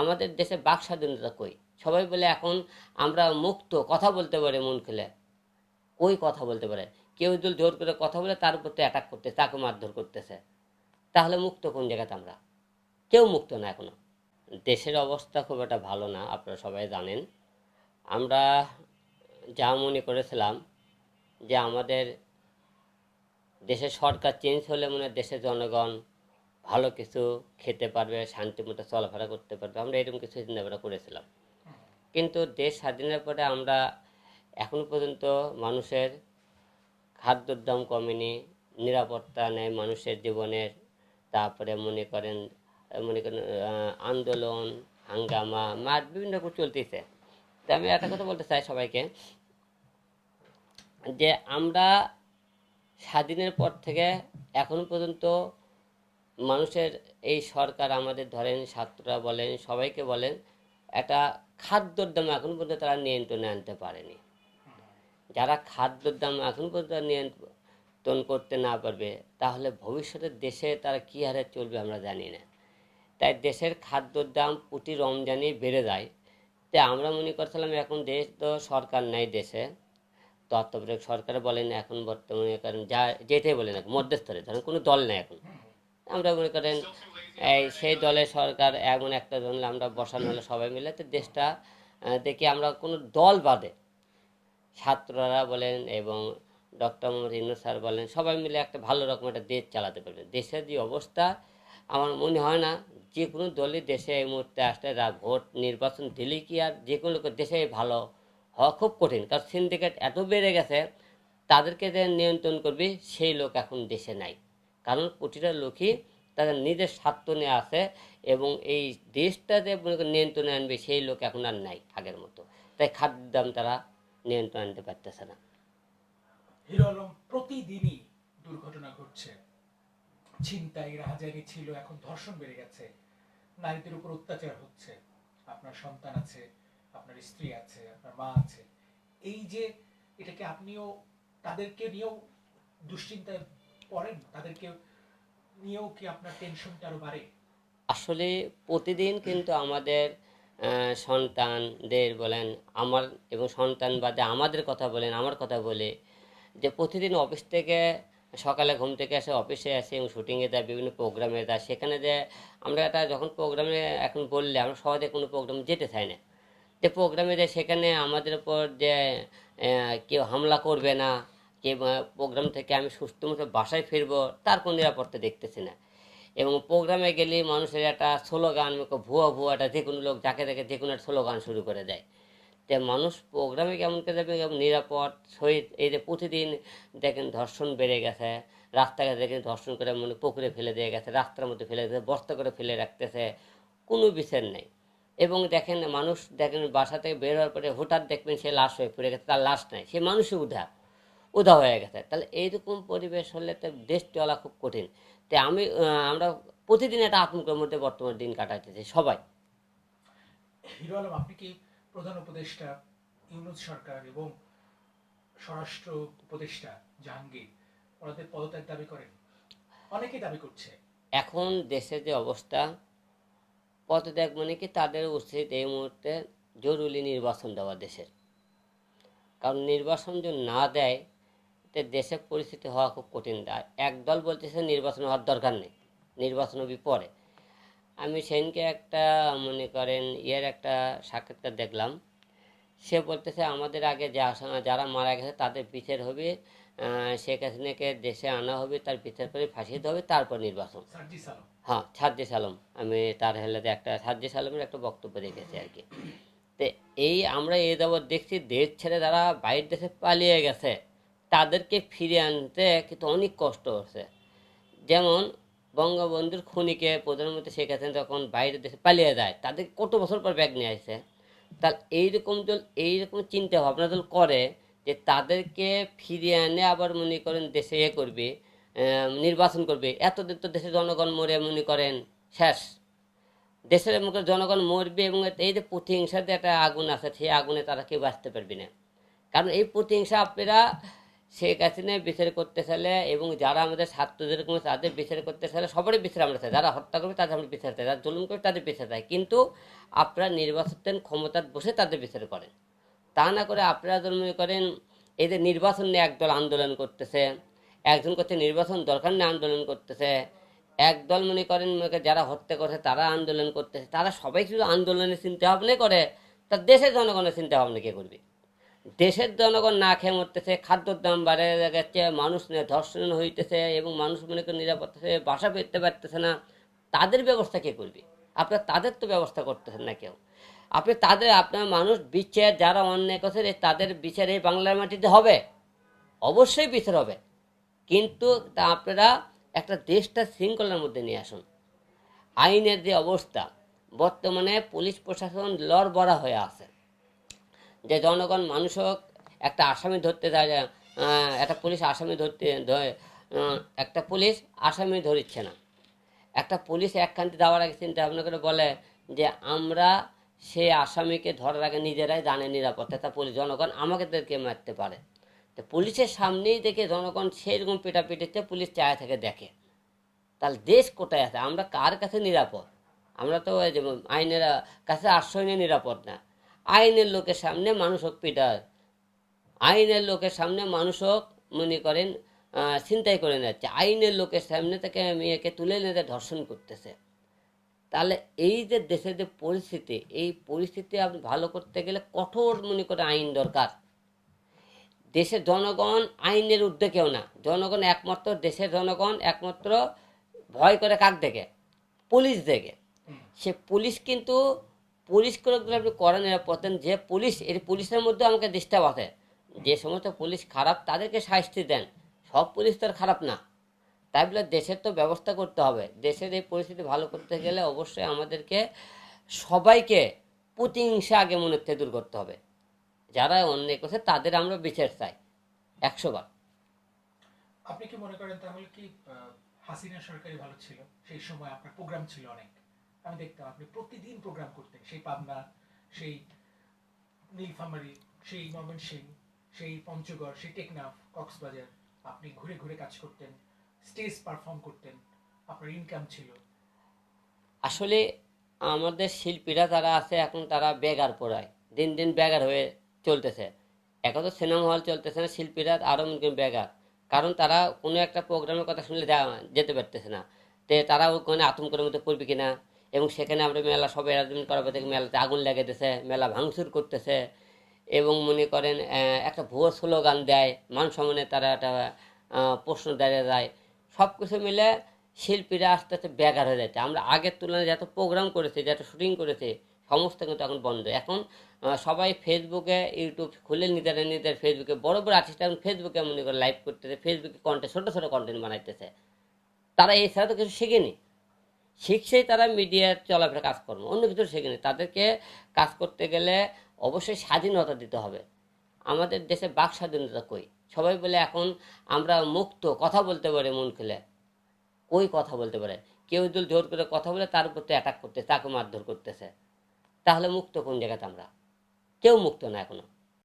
আমাদের দেশে বাক স্বাধীনতা কই? সবাই বলে এখন আমরা মুক্ত, কথা বলতে পারি মন খেলে। কই কথা বলতে পারে? কেউ যদি জোর করে কথা বলে, তার উপর অ্যাটাক করতে তাকে মারধর করতেছে। তাহলে মুক্ত কোন জায়গাতে আমরা? কেউ মুক্ত না এখনও। দেশের অবস্থা খুব একটা ভালো না, আপনারা সবাই জানেন। আমরা যা মনে করেছিলাম যে আমাদের দেশের সরকার চেঞ্জ হলে মনে দেশের জনগণ ভালো কিছু খেতে পারবে, শান্তি মতো চলাফেরা করতে পারবে, আমরা এরকম কিছু চিন্তাভাবনা করেছিলাম। কিন্তু দেশ স্বাধীনের পরে আমরা এখনও পর্যন্ত মানুষের খাদ্যর দাম কমেনি, নিরাপত্তা নেই মানুষের জীবনের। তারপরে মনে করেন মনে করেন আন্দোলন, হাঙ্গামা মার বিভিন্ন রকম চলতেছে। তা আমি একটা কথা বলতে চাই সবাইকে, যে আমরা স্বাধীনের পর থেকে এখনও পর্যন্ত মানুষের এই সরকার আমাদের ধরেন ছাত্ররা বলেন, সবাইকে বলেন, একটা খাদ্যর দাম এখন পর্যন্ত তারা নিয়ন্ত্রণে আনতে পারেনি। যারা খাদ্যর দাম এখন পর্যন্ত নিয়ন্ত্রণ করতে না পারবে, তাহলে ভবিষ্যতে দেশে তারা কী হারে চলবে আমরা জানি না। তাই দেশের খাদ্যর দাম প্রতি রমজানে বেড়ে যায়। তাই আমরা মনে করছিলাম এখন দেশ তো সরকার নেই দেশে। তত্ত্বাবধায়ক সরকার বলেন এখন বর্তমানে কারণ যা যেটাই বলেন এখন মধ্যস্থরে, ধরেন কোনো দল নেই এখন। আমরা মনে করেন। এই সেই দলের সরকার এমন একটা দল আমরা বসানো হলে সবাই মিলে। তো দেশটা দেখি আমরা কোনো দল বাদে। ছাত্ররা বলেন এবং ডক্টর মোহাম্মদ ইন্নু স্যার বলেন, সবাই মিলে একটা ভালো রকম একটা দেশ চালাতে পারবে। দেশের যে অবস্থা, আমার মনে হয় না যে কোনো দলই দেশে এই মুহূর্তে আসলে ভোট নির্বাচন দিলেই কি আর যে কোনো দেশে ভালো হওয়া খুব কঠিন। কারণ সিন্ডিকেট এত বেড়ে গেছে, তাদেরকে যে নিয়ন্ত্রণ করবে, সেই লোক এখন দেশে নাই। কারণ প্রতিটা লোকই তাদের নিজের স্বার্থ নিয়ে আছে এবং এই দেশটা যে নিয়ন্ত্রণে আনবে, সেই লোক এখন আর নাই আগের মতো। তাই খাদ্যের দাম তারা নিয়ন্ত্রণ আনতে পারতেছে না। প্রতিদিনই দুর্ঘটনা ঘটছে। ছিনতাই রাহাজানি ছিল, এখন ধর্ষণ বেড়ে গেছে। নারীদের উপর অত্যাচার হচ্ছে। আপনার সন্তান আছে, আপনার স্ত্রী আছে, আপনার মা আছে। এই যে, এটাকে আপনিও, তাদেরকে নিয়েও দুশ্চিন্তায় পড়েন? তাদেরকে নিয়েও কি আপনার টেনশনটা আরও বাড়ে? আসলে প্রতিদিন কিন্তু আমাদের সন্তানদের বলেন, আমার এবং সন্তান বাদে আমাদের কথা বলেন, আমার কথা বলে, যে প্রতিদিন অফিস থেকে সকালে ঘুম থেকে এসে অফিসে আসে এবং শুটিংয়ে যায় বিভিন্ন প্রোগ্রামে যায় সেখানে যে আমরা একটা যখন প্রোগ্রামে এখন বললে, আমরা সহজে কোনো প্রোগ্রামে যেতে চাই না। যে প্রোগ্রামে যে সেখানে আমাদের উপর যে কেউ হামলা করবে না কে প্রোগ্রাম থেকে আমি সুস্থ মতো বাসায় ফিরবো, তার কোনো নিরাপত্তা দেখতেছি না। এবং প্রোগ্রামে গেলে মানুষের একটা স্লোগান ভুয়া ভুয়া একটা যে কোনো লোক যাকে দেখে যে কোনো একটা স্লোগান শুরু করে দেয়। তো মানুষ প্রোগ্রামে কেমন করে যাবে? কেমন নিরাপদ? সহিত এই যে প্রতিদিন দেখেন ধর্ষণ বেড়ে গেছে, রাস্তাঘাটে দেখেন ধর্ষণ করে মনে পুকুরে ফেলে দিয়ে গেছে, রাস্তার মধ্যে ফেলে দিয়েছে বস্তা করে ফেলে রাখতেছে, কোনো বিচার নেই। এবং দেখেন মানুষ দেখেন বাসা থেকে বের হওয়ার পরে হঠাৎ দেখবেন সে লাশ হয়ে পড়ে গেছে, তার লাশ নাই, সে মানুষই উধা উধা হয়ে গেছে। তাহলে এইরকম পরিবেশ হলে তো দেশ চলা খুব কঠিন। তাই আমি আমরা প্রতিদিন একটা আতঙ্কের মধ্যে বর্তমান দিন কাটাইতেছি সবাই। হিরো আলম আপনি কি প্রধান উপদেষ্টা ইউনুস সরকার এবং স্বরাষ্ট্র উপদেষ্টা জাহাঙ্গীর ওনাদের পদত্যাগ দাবি করেন? অনেকেই দাবি করছে। এখন দেশের যে অবস্থা পদত্যাগ মানে কি তাদের উচিত এই মুহূর্তে জরুরি নির্বাচন দেওয়া দেশের। কারণ নির্বাচন যদি না দেয় তো দেশের পরিস্থিতি হওয়া খুব কঠিন। আর একদল বলতেছে নির্বাচন হওয়ার দরকার নেই নির্বাচন হবে পরে। আমি সেনকে একটা মনে করেন ইয়ের একটা সাক্ষাৎকার দেখলাম। সে বলতেছে আমাদের আগে যা যারা মারা গেছে তাদের বিচার হবে শেখ হাসিনাকে দেশে আনা হবে তার বিচার করে ফাঁসিয়ে দেওয়া হবে তারপর নির্বাচন। হ্যাঁ সাজ্জে আলম আমি তার হেলাতে একটা সাজ্জে আলমের একটা বক্তব্য রেখেছি আর কি। তো এই আমরা এই যাবৎ দেখছি দেশ ছেড়ে যারা বাইরের দেশে পালিয়ে গেছে। তাদেরকে ফিরে আনতে কিন্তু অনেক কষ্ট হচ্ছে। যেমন বঙ্গবন্ধুর খুনিকে প্রধানমন্ত্রী শেখ হাসিনা যখন বাইরের দেশে পালিয়ে যায় তাদের কত বছর পর ব্যাগ নিয়ে আসছে তাহলে এইরকম যদি এইরকম চিন্তা ভাবনা যদি করে যে তাদেরকে ফিরিয়ে আনে আবার মনে করেন দেশে এ করবে নির্বাচন করবে। এতদিন তো দেশের জনগণ মরে মনে করেন, শেষ। দেশের মুখে জনগণ মরবে এবং এই যে প্রতিহিংসাতে একটা আগুন আছে, সেই আগুনে তারা কেউ বাঁচতে পারবে না। কারণ এই প্রতিহিংসা আপনারা শেখ হাসিনা বিচার করতে চাইলে এবং যারা আমাদের ছাত্রদের কোনো তাদের বিচার করতে চাইলে সবারই বিচার আমরা চাই। যারা হত্যা করবে, তাদের আমরা বিচার চাই। যারা জুলুম করবে, তাদের বিচার চাই। কিন্তু আপনারা নির্বাচন ক্ষমতার বসে তাদের বিচার করেন। তা না করে আপনারা মনে করেন, এই যে নির্বাচন নিয়ে একদল আন্দোলন করতেছে, একজন করছে নির্বাচন দরকার নিয়ে আন্দোলন করতেছে, একদল মনে করেন যারা হত্যা করছে, তারা আন্দোলন করতেছে, তারা সবাই শুধু আন্দোলনের চিন্তা ভাবনা করে। তা দেশের জনগণের চিন্তা ভাবনা কে করবে? দেশের জনগণ না খেয়ে মরতেছে, খাদ্যর দাম বাড়ে গেছে, মানুষ ধর্ষণ হইতেছে এবং মানুষ মনে করেন নিরাপত্তা বাসা পেতে পারতেছে না, তাদের ব্যবস্থা কে করবে? আপনার তাদের তো ব্যবস্থা করতেছেন না কেউ। আপনি তাদের, আপনার মানুষ বিচার যারা অন্যায় করছে তাদের বিচার এই বাংলার মাটিতে হবে। অবশ্যই বিচার হবে। কিন্তু তা আপনারা একটা দেশটা শৃঙ্খলার মধ্যে নিয়ে আসুন। আইনের যে অবস্থা, বর্তমানে পুলিশ প্রশাসন লড়বড়া হয়ে আছে। যে জনগণ মানুষ হোক একটা আসামি ধরতে যায় একটা পুলিশ আসামি ধরতে ধরে, একটা পুলিশ আসামি ধরিচ্ছে না। একটা পুলিশ একখানটি দেওয়ার আগে চিন্তা ভাবনা করে বলে যে আমরা সে আসামিকে ধরার আগে নিজেরাই জানে নিরাপত্তা। তা পুলিশ জনগণ আমাকে আমাদেরকে মারতে পারে। তো পুলিশের সামনেই দেখে জনগণ সেইরকম পিটাপিটিতে পুলিশ চায় থেকে দেখে। তাহলে দেশ কোথায় আছে? আমরা কার কাছে নিরাপদ? আমরা তো আইনের কাছে আশ্রয় নিয়ে নিরাপদ না। আইনের লোকের সামনে মানুষ হোক পিটায় আইনের লোকের সামনে মানুষ হোক মনে করেন আহ, ছিনতাই করে নিচ্ছে। আইনের লোকের সামনে তাকে মেয়েকে তুলে নিয়ে ধর্ষণ করতেছে। তাহলে এই যে দেশের যে পরিস্থিতি এই পরিস্থিতি আপনি ভালো করতে গেলে কঠোর মনে করে আইন দরকার। দেশের জনগণ আইনের কেউ না। জনগণ একমাত্র দেশের জনগণ একমাত্র ভয় করে কাক দেখে? পুলিশ দেখে। সে পুলিশ কিন্তু পুলিশ দিলে আপনি করেন নিরাপত্তা যে পুলিশ এই পুলিশের মধ্যে আমাকে ডিস্টার্ব আছে যে সমস্ত পুলিশ খারাপ, তাদেরকে শাস্তি দেন। সব পুলিশ তো আর খারাপ না। তাই বলে দেশের তো ব্যবস্থা করতে হবে। দেশের এই পরিস্থিতি ভালো করতে গেলে অবশ্যই আমাদেরকে সবাইকে প্রতিহিংসা আগে মনের থেকে দূর করতে হবে। যারা অন্যায় করছে, তাদের আমরা বিচার চাই। একশো বার। আপনি কি মনে করেন তাহলে কি হাসিনা সরকারই ভালো ছিল? সেই সময় আপনার প্রোগ্রাম ছিল অনেক। আমি দেখতাম, আপনি প্রতিদিন প্রোগ্রাম করতেন, সেই পাবনা, সেই নীলফামারী, সেই ময়মনসিং সেই পঞ্চগড়, সেই টেকনাফ, কক্সবাজার, আপনি ঘুরে ঘুরে কাজ করতেন স্টেজ পারফর্ম করতেন, আপনার ইনকাম ছিল। আসলে আমাদের শিল্পীরা যারা আছে, এখন তারা বেগার পড়ায় দিন দিন বেগার হয়ে চলতেছে। এখন তো সিনেমা হল চলতেছে না, শিল্পীরা আরও বেগার কারণ তারা কোনো একটা প্রোগ্রামের কথা শুনলে যেতে পারতেছে না। তে তারা ওখানে আতঙ্কের মধ্যে পড়বে কিনা এবং সেখানে আমরা মেলা সব অ্যারেঞ্জমেন্ট করার থেকে মেলাতে আগুন লেগে দিতেছে মেলা ভাঙচুর করতেছে এবং মনে করেন একটা ভুয়ো স্লোগান দেয়, মান সম্মানে তারা একটা প্রশ্ন দাঁড়িয়ে যায়। সব কিছু মিলে শিল্পীরা আস্তে আস্তে বেকার হয়ে যাচ্ছে। আমরা আগের তুলনায় যত প্রোগ্রাম করেছি যত শুটিং করেছি, সমস্ত কিন্তু এখন বন্ধ। এখন সবাই ফেসবুকে ইউটিউব খুলে নিজেরা নিজের ফেসবুকে বড় বড় আর্টিস্ট এখন ফেসবুকে মনে করে লাইভ করতেছে ফেসবুকে কন্টেন্ট ছোটো ছোটো কন্টেন্ট বানাইতেছে। তারা এছাড়া তো কিছু শেখেনি। শিখছেই তারা মিডিয়ার চলাফেরা কাজকর্ম, অন্য কিছু শেখেনি তাদেরকে কাজ করতে গেলে অবশ্যই স্বাধীনতা দিতে হবে। আমাদের দেশে বাক স্বাধীনতা কই? সবাই বলে এখন আমরা মুক্ত, কথা বলতে পারি মন খেলে। কই কথা বলতে পারে? কেউ যদি জোর করে কথা বলে, তার উপর তো অ্যাটাক করতে তাকে মারধর করতেছে। তাহলে মুক্ত কোন জায়গাতে আমরা? কেউ মুক্ত না এখনও।